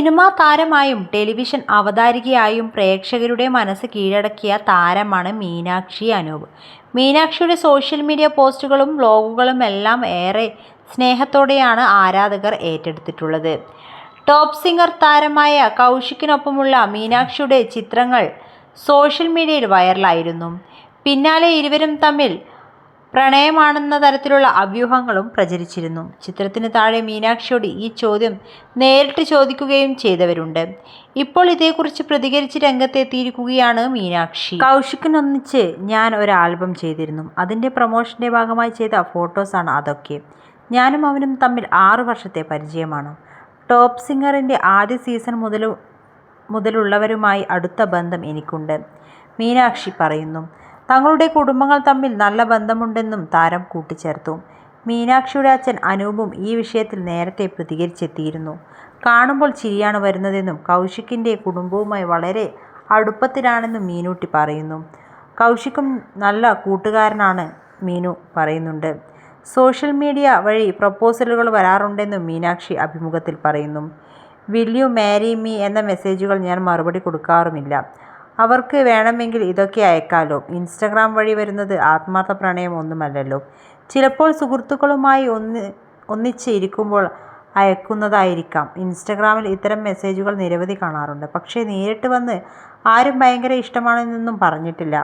Cinema താരമായും television അവതാരികയായും പ്രേക്ഷകരുടെ മനസ്സ് കീഴടക്കിയ താരമാണ് മീനാക്ഷി അനൂപ്. മീനാക്ഷിയുടെ സോഷ്യൽ മീഡിയ പോസ്റ്റുകളും വ്ലോഗുകളുമെല്ലാം ഏറെ സ്നേഹത്തോടെയാണ് ആരാധകർ ഏറ്റെടുത്തിട്ടുള്ളത്. ടോപ്പ് സിംഗർ താരമായ കൗശിക്കിനൊപ്പമുള്ള മീനാക്ഷിയുടെ ചിത്രങ്ങൾ സോഷ്യൽ മീഡിയയിൽ വൈറലായിരുന്നു. പിന്നാലെ ഇരുവരും തമ്മിൽ പ്രണയമാണെന്ന തരത്തിലുള്ള അഭ്യൂഹങ്ങളും പ്രചരിച്ചിരുന്നു. ചിത്രത്തിന് താഴെ മീനാക്ഷിയോട് ഈ ചോദ്യം നേരിട്ട് ചോദിക്കുകയും ചെയ്തവരുണ്ട്. ഇപ്പോൾ ഇതേക്കുറിച്ച് പ്രതികരിച്ച് രംഗത്തെത്തിയിരിക്കുകയാണ് മീനാക്ഷി. കൗശിക്കിനൊന്നിച്ച് ഞാൻ ഒരു ആൽബം ചെയ്തിരുന്നു. അതിന്റെ പ്രൊമോഷന്റെ ഭാഗമായി ചെയ്ത ഫോട്ടോസാണ് അതൊക്കെ. ഞാനും അവനും തമ്മിൽ ആറു വർഷത്തെ പരിചയമാണ്. ടോപ്പ് സിംഗറിന്റെ ആദ്യ സീസൺ മുതൽ മുതലുള്ളവരുമായി അടുത്ത ബന്ധം എനിക്കുണ്ട്. മീനാക്ഷി പറയുന്നു തങ്ങളുടെ കുടുംബങ്ങൾ തമ്മിൽ നല്ല ബന്ധമുണ്ടെന്നും താരം കൂട്ടിച്ചേർത്തു. മീനാക്ഷിയുടെ അച്ഛൻ അനൂപും ഈ വിഷയത്തിൽ നേരത്തെ പ്രതികരിച്ചെത്തിയിരുന്നു. കാണുമ്പോൾ ചിരിയാണ് വരുന്നതെന്നും കൗശിക്കിന്റെ കുടുംബവുമായി വളരെ അടുപ്പത്തിലാണെന്നും മീനൂട്ടി പറയുന്നു. കൗശിക്കും നല്ല കൂട്ടുകാരനാണ് മീനു പറയുന്നുണ്ട്. സോഷ്യൽ മീഡിയ വഴി പ്രപ്പോസലുകൾ വരാറുണ്ടെന്നും മീനാക്ഷി അഭിമുഖത്തിൽ പറയുന്നു. വിൽ യു മാരി മീ എന്ന മെസ്സേജുകൾ ഞാൻ മറുപടി കൊടുക്കാറുമില്ല. അവർക്ക് വേണമെങ്കിൽ ഇതൊക്കെ അയക്കാലോ. ഇൻസ്റ്റഗ്രാം വഴി വരുന്നത് ആത്മാർത്ഥ പ്രണയം ഒന്നുമല്ലല്ലോ. ചിലപ്പോൾ സുഹൃത്തുക്കളുമായി ഒന്ന് ഒന്നിച്ച് ഇരിക്കുമ്പോൾ അയക്കുന്നതായിരിക്കാം. ഇൻസ്റ്റഗ്രാമിൽ ഇത്തരം മെസ്സേജുകൾ നിരവധി കാണാറുണ്ട്. പക്ഷേ നേരിട്ട് വന്ന് ആരും ഭയങ്കര ഇഷ്ടമാണെന്നൊന്നും പറഞ്ഞിട്ടില്ല.